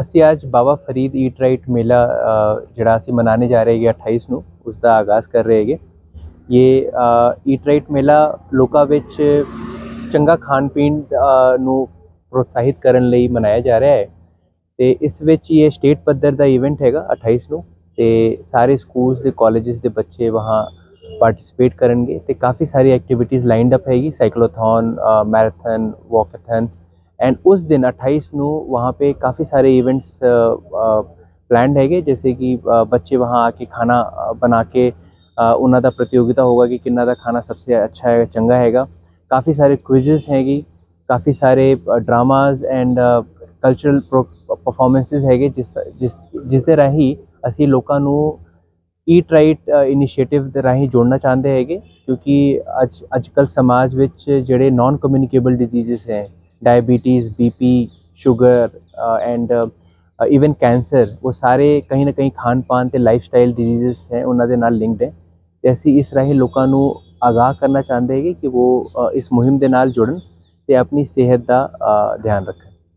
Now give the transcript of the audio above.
ਅਸੀਂ ਅੱਜ Baba Farid eat right ਮੇਲਾ ਜਿਹੜਾ ਅਸੀਂ ਮਨਾਣੇ ਜਾ ਰਹੇ ਹਾਂ 28 ਨੂੰ ਉਸ ਦਾ ਆਗਾਜ਼ ਕਰ ਰਹੇ ਹੈਗੇ। ਇਹ ਈਟ ਰਾਈਟ ਮੇਲਾ ਲੋਕਾਂ ਵਿੱਚ ਚੰਗਾ ਖਾਣ ਪੀਣ ਨੂੰ ਪ੍ਰੋਤਸਾਹਿਤ ਕਰਨ ਲਈ ਮਨਾਇਆ ਜਾ ਰਿਹਾ ਹੈ। ਤੇ ਇਸ ਵਿੱਚ ਇਹ ਸਟੇਟ ਪੱਧਰ ਦਾ ਇਵੈਂਟ ਹੈਗਾ 28 ਨੂੰ, ਤੇ ਸਾਰੇ ਸਕੂਲਸ ਦੇ ਕਾਲਜਸ ਦੇ ਬੱਚੇ ਵਹਾਂ ਪਾਰਟਿਸਿਪੇਟ ਕਰਨਗੇ ਤੇ ਕਾਫੀ ਸਾਰੀ ਐਕਟੀਵਿਟੀਜ਼ ਲਾਈਨਡ ਅਪ ਹੈਗੀ। ਸਾਈਕਲੋਥਨ ਮੈਰਾਥਨ ਵਾਕਾਥਨ एंड उस दिन 28 ਨੂੰ वहाँ पे काफ़ी सारे इवेंट्स प्लान्ड ਹੈਗੇ जैसे कि अ, बच्चे वहाँ आके खाना अ, बना के अ, ਉਹਨਾਂ ਦਾ ਪ੍ਰਤੀਯੋਗਿਤਾ ਹੋਗਾ ਕਿ ਕਿੰਨਾ ਦਾ ਖਾਣਾ ਸਭ ਤੋਂ ਅੱਛਾ ਹੈ ਚੰਗਾ ਹੈਗਾ ਕਾਫੀ ਸਾਰੇ ਕੁਇਜ਼ਸ ਹੈਗੀ ਕਾਫੀ ਸਾਰੇ ਡਰਾਮਾਸ ਐਂਡ ਕਲਚਰਲ ਪਰਫਾਰਮੈਂਸਿਸ ਹੈਗੇ ਜਿਸ ਜਿਸ ਜਿਸ ਦੇ ਰਾਹੀਂ ਅਸੀਂ ਲੋਕਾਂ ਨੂੰ ਈਟ ਰਾਈਟ ਇਨੀਸ਼ੀਏਟਿਵ ਦੇ ਰਾਹੀਂ ਜੋੜਨਾ ਚਾਹੁੰਦੇ ਹੈਗੇ ਕਿਉਂਕਿ ਅੱਜ ਅੱਜ ਕੱਲ ਸਮਾਜ ਵਿੱਚ ਜਿਹੜੇ ਨਾਨ ਕਮਿਊਨੀਕੇਬਲ ਡਿਜ਼ੀਜ਼ਸ ਹੈ diabetes BP sugar and even cancer ਉਹ ਸਾਰੇ ਕहीं ਨਾ ਕहीं ਖਾਣ ਪਾਨ ਤੇ ਲਾਈਫਸਟਾਈਲ ਡਿਜ਼ੀਜ਼ਸ ਹੈ ਉਹਨਾਂ ਦੇ ਨਾਲ ਲਿੰਕਡ ਹੈ ਤੇ ਅਸੀਂ ਇਸ ਰਾਹੀਂ ਲੋਕਾਂ ਨੂੰ ਆਗਾਹ ਕਰਨਾ ਚਾਹੁੰਦੇ ਹੈਗੇ ਕਿ ਉਹ ਇਸ ਮੁਹਿੰਮ ਦੇ ਨਾਲ ਜੁੜਨ ਤੇ ਆਪਣੀ ਸਿਹਤ ਦਾ ਧਿਆਨ ਰੱਖਣ